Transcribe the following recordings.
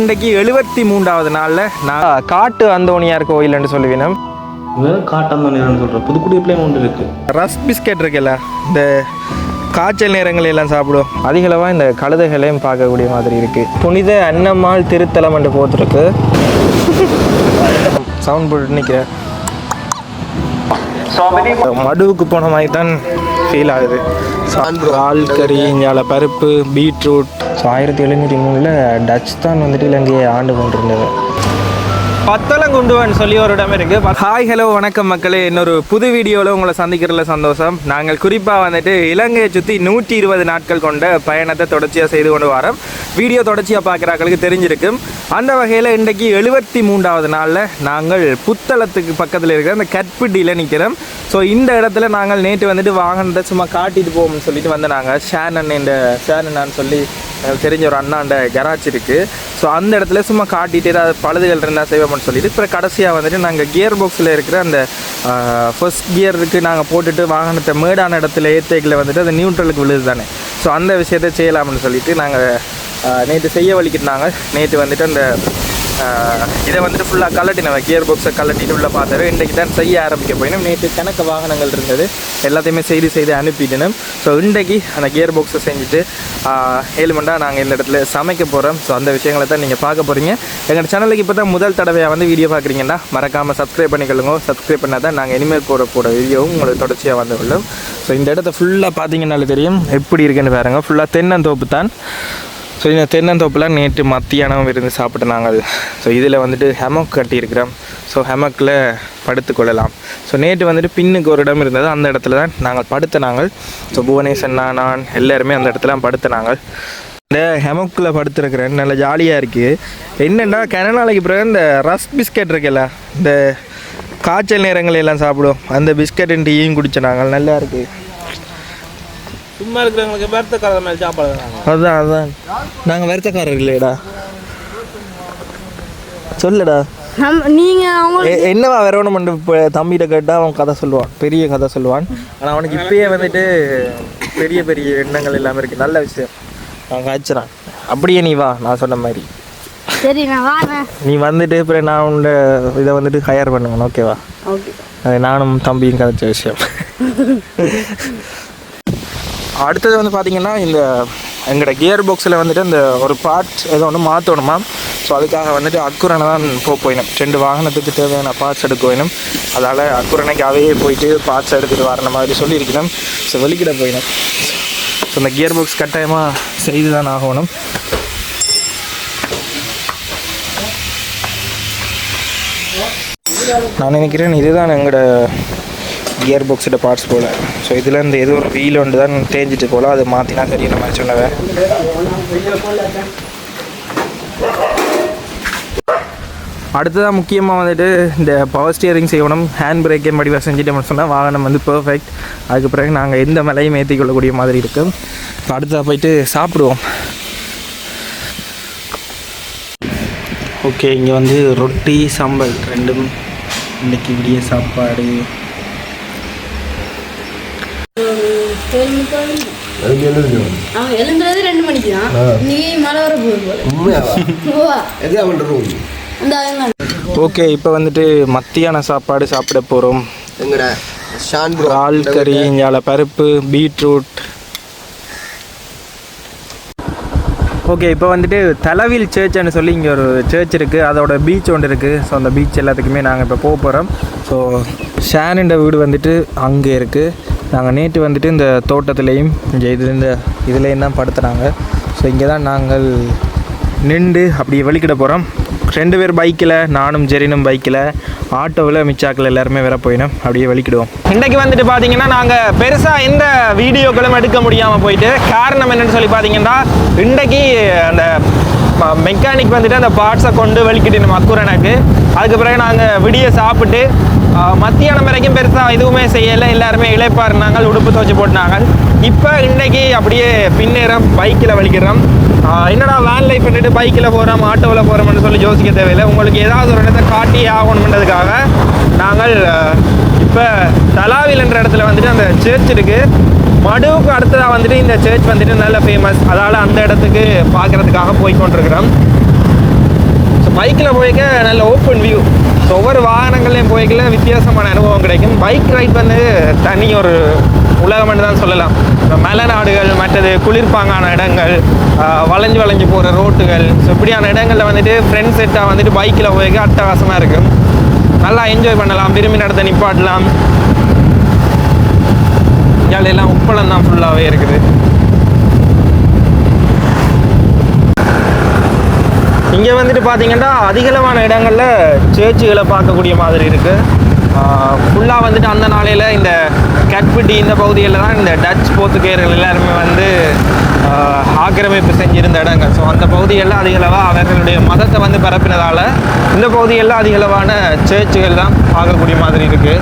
இன்றைக்கு எழுபத்தி மூன்றாவது நாளில் நான் காட்டு சொல்லுவேன் காட்டம் தான் நேரம் சொல்கிறேன் புதுக்குடி பிள்ளைங்க ஒன்று இருக்கு. ரஸ் பிஸ்கெட் இருக்குல்ல இந்த காய்ச்சல் நேரங்கள் எல்லாம் சாப்பிடுவோம் அதிகளவாக இந்த கழுதைகளையும் பார்க்கக்கூடிய மாதிரி இருக்கு. புனித அன்னம்மாள் திருத்தலம் என்று போட்டிருக்கு. சவுண்ட் போட்டு நிற்கிறேன் மடுவுக்கு போன மாதிரி தான் ஃபீல் ஆகுது. பால் கறி இங்கால பருப்பு பீட்ரூட். ஸோ ஆயிரத்தி எழுநூற்றி மூணில் டச் தான் வந்துட்டு இலங்கையை ஆண்டு கொண்டிருந்தது. பத்தலங்குண்டுவன் சொல்லி ஒரு இடம் இருக்கு. ஹாய் ஹலோ வணக்கம் மக்களே. இன்னொரு புது வீடியோவில் உங்களை சந்திக்கிறதுல சந்தோஷம். நாங்கள் குறிப்பாக வந்துட்டு இலங்கையை சுற்றி நூற்றி இருபது நாட்கள் கொண்ட பயணத்தை தொடர்ச்சியாக செய்து கொண்டு வரோம். வீடியோ தொடர்ச்சியாக பார்க்குறாக்களுக்கு தெரிஞ்சிருக்கும் அந்த வகையில் இன்றைக்கு எழுபத்தி மூன்றாவது நாளில் நாங்கள் புத்தளத்துக்கு பக்கத்தில் இருக்கிற அந்த கற்பிட்டியில் நிற்கிறோம் ஸோ இந்த இடத்துல நாங்கள் நேற்று வந்துட்டு வாகனத்தை சும்மா காட்டிட்டு போவோம்னு சொல்லிட்டு வந்து நாங்கள் ஷேனன் இந்த ஷேனன்னு சொல்லி தெரிஞ்ச ஒரு அண்ணாண்ட கராஜ் இருக்குது ஸோ அந்த இடத்துல சும்மா காட்டிட்டு ஏதாவது பழுதுகள் இருந்தால் செய்வோம்னு சொல்லிட்டு. இப்போ கடைசியாக வந்துட்டு நாங்கள் கியர் பாக்ஸில் இருக்கிற அந்த ஃபர்ஸ்ட் கியருக்கு நாங்கள் போட்டுட்டு வாகனத்தை மேடான இடத்துல ஏத்தேக்கில் வந்துட்டு அது நியூட்ரலுக்கு விழுது தானே. ஸோ அந்த விஷயத்தை செய்யலாம்னு சொல்லிட்டு நாங்கள் நேற்று செய்ய வலிக்கிட்டாங்க நேற்று வந்துட்டு அந்த இதை வந்துட்டு ஃபுல்லாக கலட்டினவன் கியர் பாக்ஸை கலட்டிட்டு உள்ள பார்த்தாரு இன்றைக்கு தான் செய்ய ஆரம்பிக்க போயினும். நேற்று கணக்கு வாகனங்கள் இருந்தது. எல்லாத்தையுமே செய்து செய்து அனுப்பிட்டனும் ஸோ இன்றைக்கு அந்த கியர் பாக்ஸை செஞ்சுட்டு ஆஹ் நாங்கள் இந்த இடத்துல சமைக்க போகிறோம் ஸோ அந்த விஷயங்களை தான் நீங்கள் பார்க்க போகிறீங்க எங்கள் சேனலுக்கு இப்போ தான் முதல் தடவையாக வந்து வீடியோ பார்க்குறீங்கன்னா மறக்காமல் சப்ஸ்கிரைப் பண்ணிக்கொள்ளுங்க. சப்ஸ்கிரைப் பண்ணால் தான் நாங்கள் இனிமேல் போட போட வீடியோவும் உங்களுக்கு தொடர்ச்சியாக வந்து கொள்ளும் ஸோ இந்த இடத்த ஃபுல்லாக பார்த்தீங்கன்னாலே தெரியும். எப்படி இருக்குன்னு பாருங்கள் ஃபுல்லாக தென்னந்தோப்பு தான். ஸோ இந்த தென்னந்தோப்பில் நேற்று மத்தியானம் விருந்து சாப்பிட்டு நாங்கள். ஸோ இதில் வந்துட்டு ஹெமக் கட்டியிருக்கிறோம். ஸோ ஹெமக்கில் படுத்து கொள்ளலாம். ஸோ நேற்று வந்துட்டு பின்னுக்கு ஒரு இடம் இருந்தது. அந்த இடத்துல தான் நாங்கள் படுத்த நாங்கள் ஸோ புவனேசன் நான் நான் எல்லாருமே அந்த இடத்துல படுத்த நாங்கள் இந்த ஹெமக்கில் படுத்துருக்கிறேன் நல்ல ஜாலியாக இருக்குது என்னென்னா கன நாளைக்கு பிறகு இந்த ரஸ் பிஸ்கட் இருக்குல்ல இந்த காய்ச்சல் நேரங்கள் எல்லாம் சாப்பிடும் அந்த பிஸ்கட் டீயும் குடிச்ச நாங்கள். நல்லா இருக்குது சும்மா இருக்கிறவங்களுக்கு கதை மேலே சாப்பாடு தராங்க. அதான் அதான். நாங்கள் வருத்தக்காரர் இல்லையடா. சொல்லுடா. என்னவா வரணும் தம்பிகிட்ட கேட்டால் அவன் கதை சொல்லுவான். பெரிய கதை சொல்லுவான். ஆனால் அவனுக்கு இப்பயே வந்துட்டு பெரிய பெரிய எண்ணங்கள் எல்லாமே இருக்குது நல்ல விஷயம். அவன் காய்ச்சிறான். அப்படியே நீ வா நான் சொன்ன மாதிரி. சரி நான் வரேன். நீ வந்துட்டு அப்புறம் நான் உன்னை இதை வந்துட்டு ஹையர் பண்ணுவேன். ஓகேவா ஓகே அது நானும் தம்பியும் கதைச்ச விஷயம். அடுத்தது வந்து பார்த்தீங்கன்னா இந்த எங்களோட கியர் பாக்ஸில் வந்துட்டு இந்த ஒரு பார்ட்ஸ் ஏதோ ஒன்று மாற்றணுமா ஸோ அதுக்காக வந்துட்டு அக்குரனை தான் போக போயினோம். ரெண்டு வாகனத்துக்கு தேவையான பார்ட்ஸ் எடுக்க போயினோம் அதால் அக்குரணைக்காகவே போயிட்டு பார்ட்ஸ் எடுத்துகிட்டு வர மாதிரி சொல்லியிருக்கணும் ஸோ வெளிக்கிட போயினும். ஸோ இந்த கியர் பாக்ஸ் கட்டாயமாக செய்து தான் ஆகணும். நான் நினைக்கிறேன் இதுதான் எங்களோட கியர் பாக்ஸோட பார்ட்ஸ் போல். ஸோ இதில் இந்த ஏதோ ஒரு வீல் ஒன்று தான் தேஞ்சிட்டு போல். அதை மாற்றினா சரியான மாதிரி சொன்னவன் அடுத்ததாக முக்கியமாக வந்துட்டு இந்த பவர் ஸ்டியரிங் செய்யணும். ஹேண்ட் பிரேக்கே மடிவாக செஞ்சுட்டோம்னு சொன்னால் வாகனம் வந்து பர்ஃபெக்ட் அதுக்கு பிறகு நாங்கள் எந்த மலையும் ஏற்றி கொள்ளக்கூடிய மாதிரி இருக்கும் இப்போ அடுத்ததாக போயிட்டு சாப்பிடுவோம். ஓகே இங்கே வந்து ரொட்டி சாம்பல் ரெண்டும் இன்றைக்கி விடிய சாப்பாடு. அவன் எழுந்துறது ரெண்டு மணிக்கு தான். நீ மழை வர போகுது போல. இந்த ஓகே இப்போ வந்துட்டு மத்தியான சாப்பாடு சாப்பிட போகிறோம் எங்கட? ஷான் ப்ரோ. இறால் கறி இங்கால பருப்பு பீட்ரூட். ஓகே இப்போ வந்துட்டு தலவில் சர்ச்னு சொல்லி இங்கே ஒரு சர்ச் இருக்குது அதோட பீச் ஒன்று இருக்குது ஸோ அந்த பீச் எல்லாத்துக்குமே நாங்கள் இப்போ போக போகிறோம் ஸோ ஷானின்ற வீடு வந்துட்டு அங்கே இருக்குது நாங்கள் நேற்று வந்துட்டு இந்த தோட்டத்துலேயும் இங்கே இது இந்த இதுலேயும் தான் படுத்துனாங்க ஸோ இங்கே தான் நாங்கள் நின்று அப்படியே வலிக்கிட போகிறோம் ரெண்டு பேர் பைக்கில் நானும் ஜெரினும் பைக்கில் ஆட்டோவில் மிச்சாக்கில் எல்லாருமே வர போயினோம். அப்படியே வெளிக்கிடுவோம். இன்றைக்கு வந்துட்டு பார்த்தீங்கன்னா நாங்கள் பெருசாக எந்த வீடியோக்களும் எடுக்க முடியாமல் போயிட்டு காரணம் என்னன்னு சொல்லி பார்த்தீங்கன்னா இன்றைக்கு அந்த மெக்கானிக் வந்துட்டு அந்த பார்ட்ஸை கொண்டு வலிக்கிட்டு நம்ம அக்குரனுக்கு. அதுக்கு பிறகு நாங்கள் விடிய சாப்பிட்டு மத்தியானம் வரைக்கும் பெருசாக எதுவுமே செய்யலை. எல்லாருமே இழைப்பாக இருந்தாங்க உடுப்பு துவச்சி போட்டாங்க இப்போ இன்றைக்கி அப்படியே பின்னேறம் பைக்கில் வலிக்கிறோம். என்னடா வேன் லைஃப் பண்ணிட்டு பைக்கில் போகிறோம் ஆட்டோவில் போகிறோம்னு சொல்லி யோசிக்க தேவையில்லை. உங்களுக்கு ஏதாவது ஒரு இடத்த காட்டி ஆகணுன்றதுக்காக நாங்கள் இப்போ தலாவில் என்ற இடத்துல வந்துட்டு அந்த சர்ச் இருக்குது மடுவுக்கு அடுத்ததாக வந்துட்டு இந்த சர்ச் வந்துட்டு நல்ல ஃபேமஸ் அதால் அந்த இடத்துக்கு பார்க்குறதுக்காக போய் கொண்டிருக்கிறோம் பைக்கில் போய்க்க நல்ல ஓப்பன் வியூ ஒவ்வொரு வாகனங்கள்லையும் போய்க்கல வித்தியாசமான அனுபவம் கிடைக்கும். பைக் ரைட் வந்து தனி ஒரு உலகம்னு தான் சொல்லலாம். இப்போ மலை நாடுகள் மற்றது குளிர்பாங்கான இடங்கள் வளைஞ்சு வளைஞ்சு போகிற ரோட்டுகள் ஸோ இப்படியான இடங்களில் வந்துட்டு ஃப்ரெண்ட்ஸ் செட்டாக வந்துட்டு பைக்கில் போய்க்க அட்டகாசமாக இருக்கும். நல்லா என்ஜாய் பண்ணலாம் விரும்பி நடத்த நிப்பாட்டலாம். இங்கே எல்லாம் உப்பளம் தான் ஃபுல்லாகவே இருக்குது. இங்கே வந்துட்டு பார்த்தீங்கன்னா அதிகளவான இடங்களில் சேர்ச்சுகளை பார்க்கக்கூடிய மாதிரி இருக்குது ஃபுல்லாக வந்துட்டு அந்த நாளையில் இந்த கட்பிட்டி இந்த பகுதிகளில் தான் இந்த டச் போர்த்துகேயர்கள் எல்லாருமே வந்து ஆக்கிரமிப்பு செஞ்சிருந்த இடங்கள். ஸோ அந்த பகுதியெல்லாம் அதிகளவாக அவர்களுடைய மதத்தை வந்து பரப்பினதால் இந்த பகுதியெல்லாம் அதிகளவான சேர்ச்சுகள் தான் பார்க்கக்கூடிய மாதிரி இருக்குது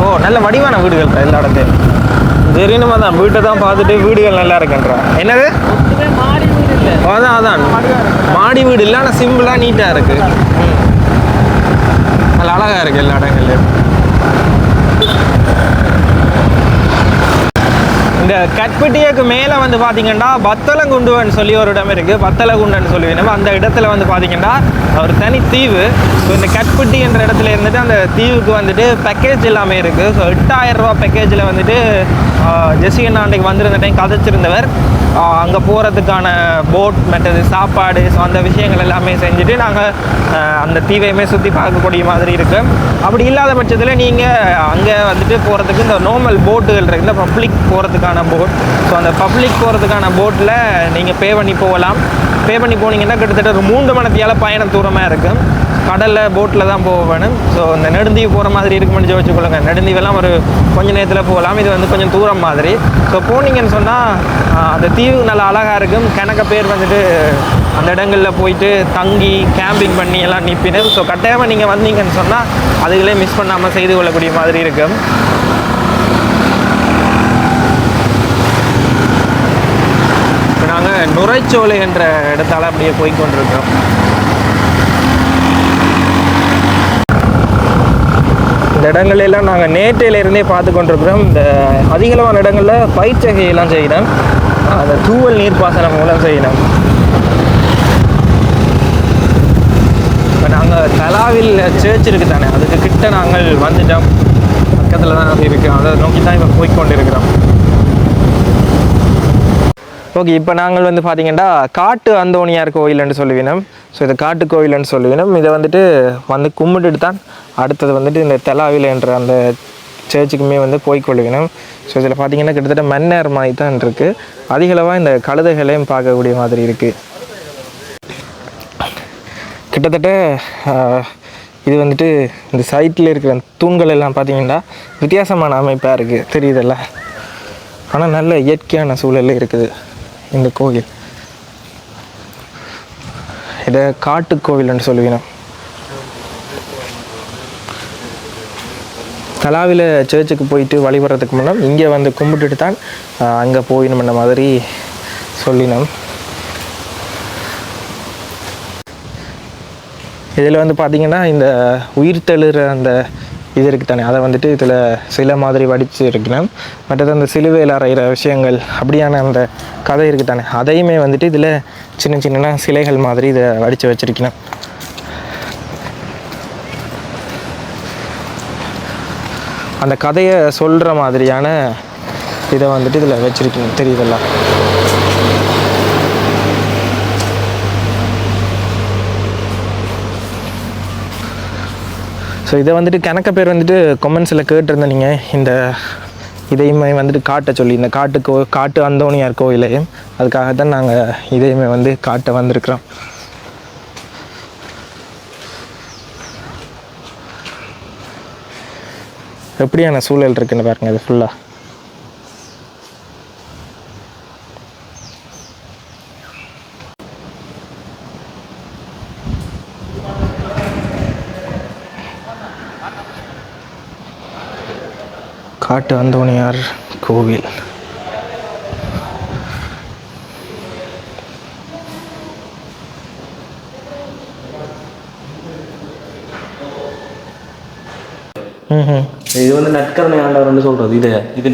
ஓ நல்ல வடிவான வீடுகள் எல்லா இடத்தையும் தெரியுமா தான் வீட்டை தான் பார்த்துட்டு வீடுகள் நல்லா இருக்குன்றா. என்னது? அதான் அதான். மாடி வீடு இல்லை ஆனால் சிம்பிளாக நீட்டாக இருக்கு. நல்லா அழகாக இருக்குது எல்லா இடங்கள்லையும். இந்த கட்பட்டியக்கு மேலே வந்து பார்த்தீங்கன்னா பத்தலங்குண்டுவன் சொல்லி ஒரு இடம் இருக்குது பத்தலகுண்டன்னு சொல்லி நம்ம அந்த இடத்துல வந்து பார்த்தீங்கன்னா ஒரு தனி தீவு. ஸோ இந்த கட்பட்டி என்ற இடத்துல இருந்துட்டு அந்த தீவுக்கு வந்துட்டு பேக்கேஜ் எல்லாமே இருக்குது ஸோ எட்டாயிரம் ரூபா பேக்கேஜில் வந்துட்டு ஜெசிகன் அன்றைக்கு வந்திருந்த டைம் கதைச்சிருந்தவர். அங்கே போகிறதுக்கான போட் மற்றது சாப்பாடு ஸோ அந்த விஷயங்கள் எல்லாமே செஞ்சுட்டு நாங்கள் அந்த தீவையுமே சுற்றி பார்க்கக்கூடிய மாதிரி இருக்குது அப்படி இல்லாத பட்சத்தில் நீங்கள் அங்கே வந்துட்டு போகிறதுக்கு இந்த நார்மல் போட்டுகள் இருக்குது இந்த பப்ளிக் போகிறதுக்கான போட் ஸோ அந்த பப்ளிக் போகிறதுக்கான போட்டில் நீங்கள் பே பண்ணி போகலாம். பே பண்ணி போனீங்கன்னா கிட்டத்தட்ட ஒரு மூன்று மணத்தியால் பயணம் தூரமாக இருக்கும் கடலில் போட்டில் தான் போக வேணும் ஸோ இந்த நெடுந்தீவு போகிற மாதிரி இருக்குமென்னு வச்சுக்கொள்ளுங்க நெடுந்தீவெல்லாம் ஒரு கொஞ்சம் நேரத்தில் போகலாம். இது வந்து கொஞ்சம் தூரம் மாதிரி. ஸோ போனீங்கன்னு சொன்னால் அந்த தீவு நல்லா அழகாக இருக்கும். கணக்க பேர் வந்துட்டு அந்த இடங்களில் போயிட்டு தங்கி கேம்பிங் பண்ணி எல்லாம் நிற்பினர் ஸோ கட்டாயமாக நீங்கள் வந்தீங்கன்னு சொன்னால் அதுகளே மிஸ் பண்ணாமல் செய்து கொள்ளக்கூடிய மாதிரி இருக்கும். இப்போ நாங்கள் நுரைச்சோலை என்ற இடத்தால் அப்படியே போய்கொண்டிருக்கிறோம் இந்த இடங்களெல்லாம் நாங்கள் நேற்றையிலேருந்தே பார்த்து கொண்டிருக்கிறோம். இந்த அதிகளவான இடங்களில் பயிற்சகையெல்லாம் செய்யணும் அந்த தூவல் நீர்ப்பாசனம் மூலம் செய்யணும் இப்போ நாங்கள் தலாவில் சர்ச் இருக்குது தானே அதுக்கு கிட்ட நாங்கள் வந்துட்டோம். பக்கத்தில் தான் அது இருக்குது அதை நோக்கி தான் இப்போ போய்க்கொண்டிருக்கிறோம். ஓகே இப்போ நாங்கள் வந்து பார்த்தீங்கன்னா காட்டு அந்தோணியார் கோயில்னு சொல்லுவினோம். ஸோ இது காட்டு கோயில்னு சொல்லுவினோம். இதை வந்துட்டு வந்து கும்பிட்டுட்டு தான் அடுத்தது வந்துட்டு இந்த தெலாவில் என்ற அந்த சர்ச்சுக்குமே வந்து போய் கொள்ளுவினோம் ஸோ இதில் பார்த்தீங்கன்னா கிட்டத்தட்ட மன்னர் மாதிரி தான் இருக்குது அதிகளவாக இந்த கழுதைகளையும் பார்க்கக்கூடிய மாதிரி இருக்குது கிட்டத்தட்ட இது வந்துட்டு இந்த சைட்டில் இருக்கிற தூண்கள் எல்லாம் பார்த்தீங்கன்னா வித்தியாசமான அமைப்பாக இருக்குது தெரியுதல்ல? ஆனால் நல்ல இயற்கையான சூழல் இருக்குது இந்த கோயில் இதை காட்டு கோவில்னு சொல்லுவீங்க கலாவில் சர்ச்சுக்கு போயிட்டு வழிபடுறதுக்கு முன்னால் இங்கே வந்து கும்பிட்டுட்டு தான் அங்கே போயிடணும்ன்ற மாதிரி சொல்லினோம். இதில் வந்து பார்த்திங்கன்னா இந்த உயிர் தெழுற அந்த இது இருக்குது தானே அதை வந்துட்டு இதில் சிலை மாதிரி வடித்து இருக்கணும் மற்றது அந்த சிலுவையில் அறையிற விஷயங்கள் அப்படியான அந்த கதை இருக்குது தானே அதையுமே வந்துட்டு இதில் சின்ன சின்ன சிலைகள் மாதிரி இதை வடித்து வச்சுருக்கணும். அந்த கதையை சொல்கிற மாதிரியான இதை வந்துட்டு இதில் வச்சிருக்கணும் தெரியுதெல்லாம் ஸோ இதை வந்துட்டு கணக்க பேர் வந்துட்டு கொமெண்ட்ஸில் கேட்டிருந்தீங்க நீங்கள் இந்த இதையுமே வந்துட்டு காட்ட சொல்லி இந்த காட்டு கோ காட்டு அந்தோனியார் கோயிலையும் அதுக்காக தான் நாங்கள் இதையுமே வந்து காட்ட வந்திருக்கிறோம். எப்படியான சூழல் இருக்குன்னு பாருங்கள் இது ஃபுல்லாக காட்டு அந்தோணியார் கோவில். ம் ம் இது வந்து நற்கருணை ஆண்டவர்னு சொல்றது. இது இது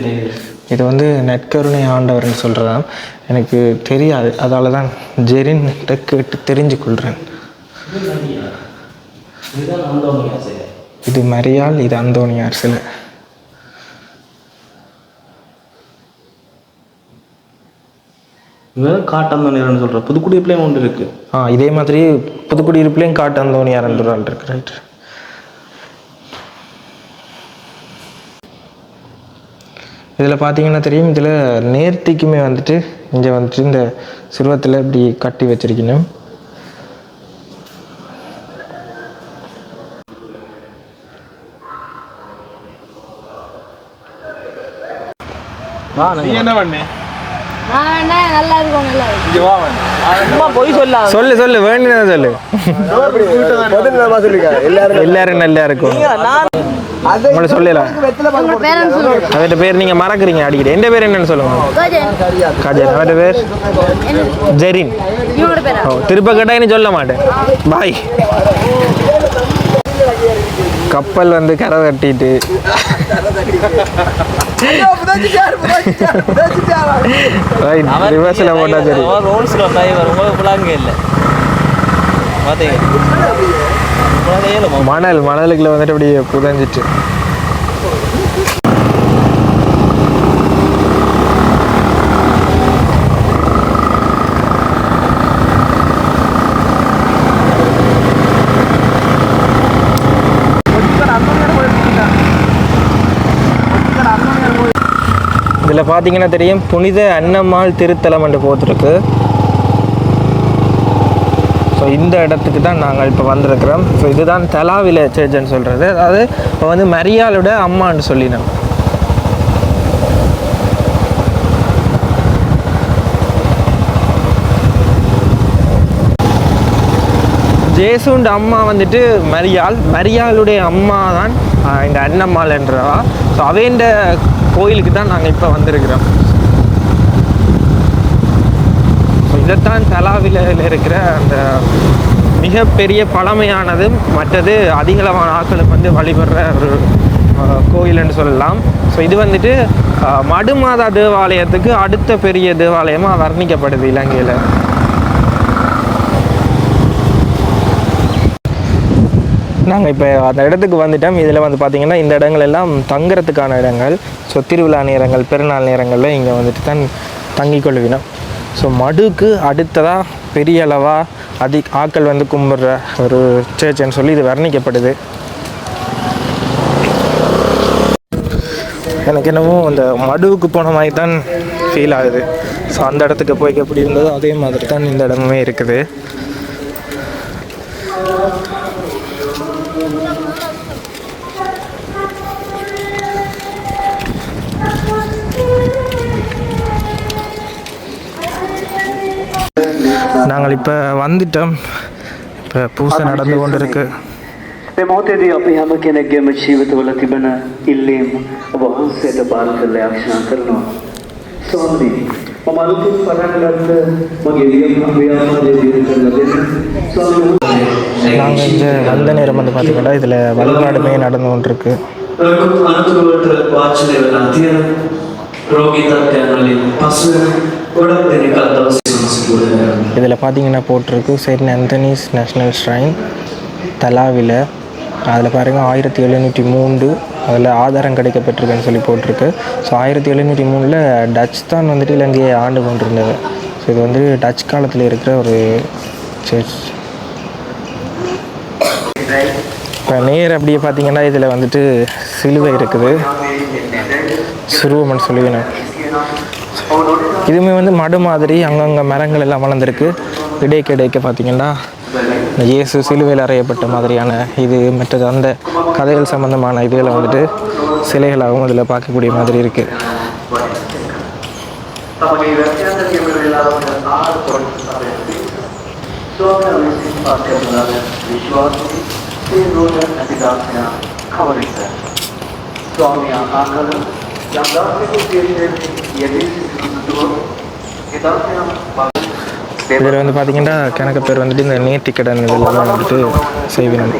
இது. வந்து நெற்கருணை ஆண்டவர்னு சொல்கிறதா எனக்கு தெரியாது. அதால தான் ஜெரின்கிட்ட கேட்டு தெரிஞ்சு கொள்கிறேன் இது மரியாள் இது அந்தோனியார் சிலை. காட்டந்தோனியார்னு சொல்ற புதுக்குடியிருப்புலேயும் ஒன்று இருக்கு. ஆ இதே மாதிரி புதுக்குடியிருப்புலேயும் காட்டு அந்தோனியார் என்ற ஆள் இருக்கு ரைட் இதில் பார்த்தீங்கன்னா தெரியும் இதில் நேர்த்திக்குமே வந்துட்டு இங்கே வந்துட்டு இந்த சிறுவத்தில் இப்படி கட்டி வச்சிருக்கணும். என்ன பண்ணு? சொல்ல சொல்லு சொல்லு வேண்டியதை சொல்லு. எல்லாரும் எல்லாரும் நல்லா இருக்கும். உங்களை சொல்லலாம் உங்க பேரண்ட்ஸ் சொல்லுங்க. அவர்கிட்ட பேர் நீங்கள் மறக்கிறீங்க அடிக்கடி. எந்த பேர் என்னன்னு சொல்லுங்க. கோஜன். அவர்கிட்ட பேர்? ஜெரின். திருப்ப கேட்டால் சொல்ல மாட்டேன். பாய். கப்பல் வந்து கரை தட்டிட்டு. ரிவர்ஸில் போட்டால் சரி. ரோல்ஸ்ல இல்லை. பார்த்தீங்க மணல் மணலுக்குள்ள வந்துட்டு அப்படியே புதஞ்சிட்டு. இதில் பார்த்தீங்கன்னா தெரியும் புனித அன்னம்மாள் திருத்தலம் என்று போட்டிருக்கு. ஸோ இந்த இடத்துக்கு தான் நாங்கள் இப்போ வந்திருக்கிறோம். ஸோ இதுதான் தலாவில சேர்ச்சுன்னு சொல்கிறது அதாவது இப்போ வந்து மரியாளோட அம்மான்னு சொல்லினோம். ஜேசுண்ட அம்மா வந்துட்டு மரியாள். மரியாளுடைய அம்மா தான் இந்த அன்னம்மாள் என்றவா. ஸோ அவைண்ட கோயிலுக்கு தான் நாங்கள் இப்போ வந்திருக்கிறோம். ஸோ இதைத்தான் தலாவில இருக்கிற அந்த மிகப்பெரிய பழமையானதும் மற்றது அதிகளவான ஆட்களுக்கு வந்து வழிபடுற ஒரு கோயில்னு சொல்லலாம். ஸோ இது வந்துட்டு மடுமாதா தேவாலயத்துக்கு அடுத்த பெரிய தேவாலயமாக வர்ணிக்கப்படுது இலங்கையில். நாங்கள் இப்போ அந்த இடத்துக்கு வந்துட்டோம். இதில் வந்து பார்த்திங்கன்னா இந்த இடங்கள் எல்லாம் தங்குறதுக்கான இடங்கள். ஸோ திருவிழா நேரங்கள் பெருநாள் நேரங்களில் இங்கே வந்துட்டு தான் தங்கி கொள்வினோம். ஸோ மடுக்கு அடுத்ததாக பெரிய அளவாக அதி ஆக்கள் வந்து கும்பிட்ற ஒரு சேர்ச்சுன்னு சொல்லி இது வர்ணிக்கப்படுது. எனக்கு என்னவோ அந்த மடுவுக்கு போன மாதிரி தான் ஃபீல் ஆகுது. ஸோ அந்த இடத்துக்கு போய் எப்படி இருந்ததோ அதே மாதிரி தான் இந்த இடமுமே இருக்குது. நாங்கள் இப்போ வந்துட்டோம் இப்போ பூசை நடந்து கொண்டிருக்கு موت دی اپنی ہم کے نگے مچھی وت ولتی بنا الیم وہاں سے دبار کر لے اکشان کرنا سوندی ممالو کے فرن لند مگے لیم ہمیا مگے لیم کر لے நாங்கள் இங்கே வந்த நேரம் வந்து பார்த்தீங்கன்னா இதில் வழிபாடுமே நடந்து கொண்டிருக்கு ரோகிதா கேரளி பசு உடம்பு இதில் பார்த்தீங்கன்னா போட்டிருக்கு செயின்ட் அந்தனிஸ் நேஷ்னல் ஷ்ரைன் தலாவில். அதில் பாருங்கள் ஆயிரத்தி எழுநூற்றி மூன்று அதில் ஆதாரம் கிடைக்கப்பட்டிருக்குன்னு சொல்லி போட்டிருக்கு. ஸோ ஆயிரத்தி எழுநூற்றி மூணில் டச் தான் வந்துட்டு இலங்கையை ஆண்டு கொண்டிருந்தது. ஸோ இது வந்து டச் காலத்தில் இருக்கிற ஒரு சர்ச் இப்போ நேர் அப்படியே பார்த்தீங்கன்னா இதில் வந்துட்டு சிலுவை இருக்குது. சுருவமன் சொல்லுவேன் இதுவுமே வந்து மடு மாதிரி அங்கங்கே மரங்கள் எல்லாம் வளர்ந்துருக்கு. இடைக்கு இடைக்க பார்த்திங்கன்னா இயேசு சிலுவையில் அறையப்பட்ட மாதிரியான இது மற்றது அந்த கதைகள் சம்மந்தமான இதுகளை வந்துட்டு சிலைகளாகவும் அதில் பார்க்கக்கூடிய மாதிரி இருக்குது சுவாமி ஆகாரம் කියපු වෙලාවට ආහාර පොඩි අපේ ස්වාමීන් වහන්සේ පාත් කරන විශ්වාසී ඒ රෝග අධිකාරණය කවරිත ස්වාමී ආකාර යම් දාසිකු කියන්නේ යෙදී සිටින ඒ දාසයන් இதில் வந்து பார்த்தீங்கன்னா கணக்கு பேர் வந்துட்டு இந்த நேர்த்திக்கடன் இதெல்லாம் வந்துட்டு செய்வினம்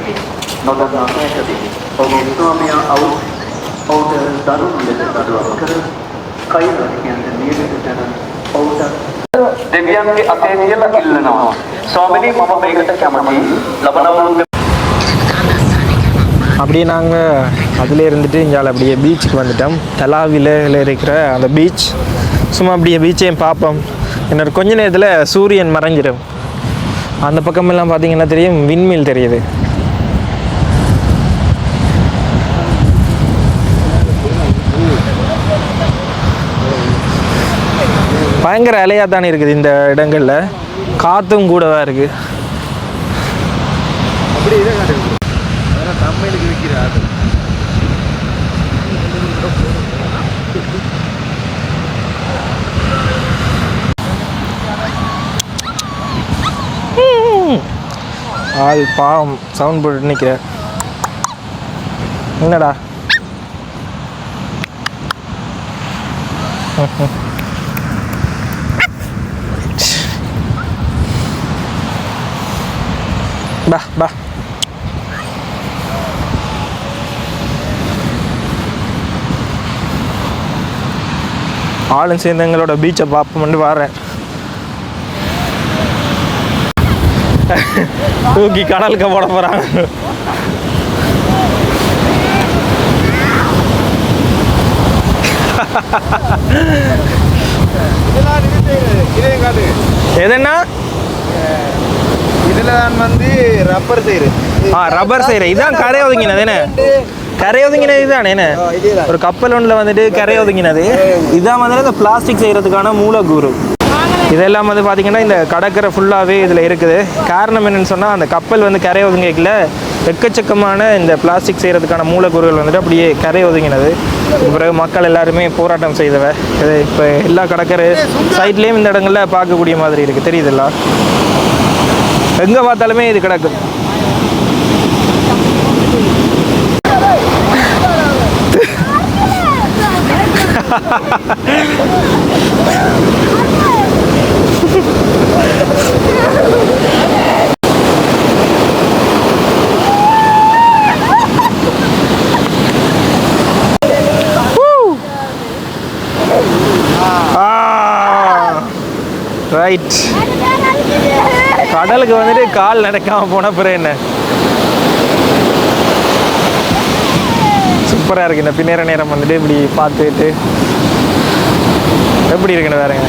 Noda nakayakati, oge Swamiya out, out darun leda daru akkar, කයි රකියන්ට නියමිත තැන ඔවුන්ට දෙවියන්ගේ අතේ තියලා ඉල්ලනවා. ස්වාමිනී මම මේකට කැමතියි. ලබනවරුන්ගේ அப்படியே நாங்கள் அதிலே இருந்துட்டு இங்கே அப்படியே பீச்சுக்கு வந்துட்டோம். தலாவில இருக்கிற அந்த பீச் சும்மா அப்படியே பீச்சையும் பார்ப்போம். என்னோட கொஞ்ச நேரத்தில் சூரியன் மறைஞ்சிடும் அந்த பக்கமெல்லாம் பார்த்தீங்கன்னா தெரியும் விண்மீல் தெரியுது. பயங்கர அலையாக தானே இருக்குது இந்த இடங்களில். காற்றும் கூடவா இருக்குது ஆள் பாவம் சவுண்ட் போட்டு நிற்கிறேன் என்னடா? பா பா. ஆளும் சேர்ந்து எங்களோட பீச்சை பார்ப்போம்னு வரேன். தூக்கி கடலுக்கு போட போகிறாங்க எதுன்னா? இதில் தான் வந்து ரப்பர் செய்யுது ஆ ரப்பர் செய்கிற இதான் கரை ஒதுங்கினது என்ன? கரை ஒதுங்கினது இதுதானே என்ன ஒரு கப்பல் ஒன்றில் வந்துட்டு கரை ஒதுங்கினது இதான் வந்து இந்த பிளாஸ்டிக் செய்கிறதுக்கான மூலக்கூறு. இதெல்லாம் வந்து பார்த்திங்கன்னா இந்த கடற்கரை ஃபுல்லாகவே இதில் இருக்குது. காரணம் என்னன்னு சொன்னால் அந்த கப்பல் வந்து கரை ஒதுங்கிக்கல எக்கச்சக்கமான இந்த பிளாஸ்டிக் செய்கிறதுக்கான மூலக்கூறுகள் வந்துட்டு அப்படியே கரை ஒதுங்கினது பிறகு மக்கள் எல்லாருமே போராட்டம் செய்தவ. இது இப்போ எல்லா கடற்கரை சைட்லேயும் இந்த இடங்களில் பார்க்கக்கூடிய மாதிரி இருக்குது தெரியுதுல்ல எங்கே பார்த்தாலுமே இது கிடக்கும் ரைட் கடலுக்கு வந்துட்டு கால் நடக்காம போன பிறகு என்ன? சூப்பராக இருக்குது இந்த பின்னேற நேரம் வந்துட்டு இப்படி பார்த்துட்டு எப்படி இருக்குன்னு வேறுங்க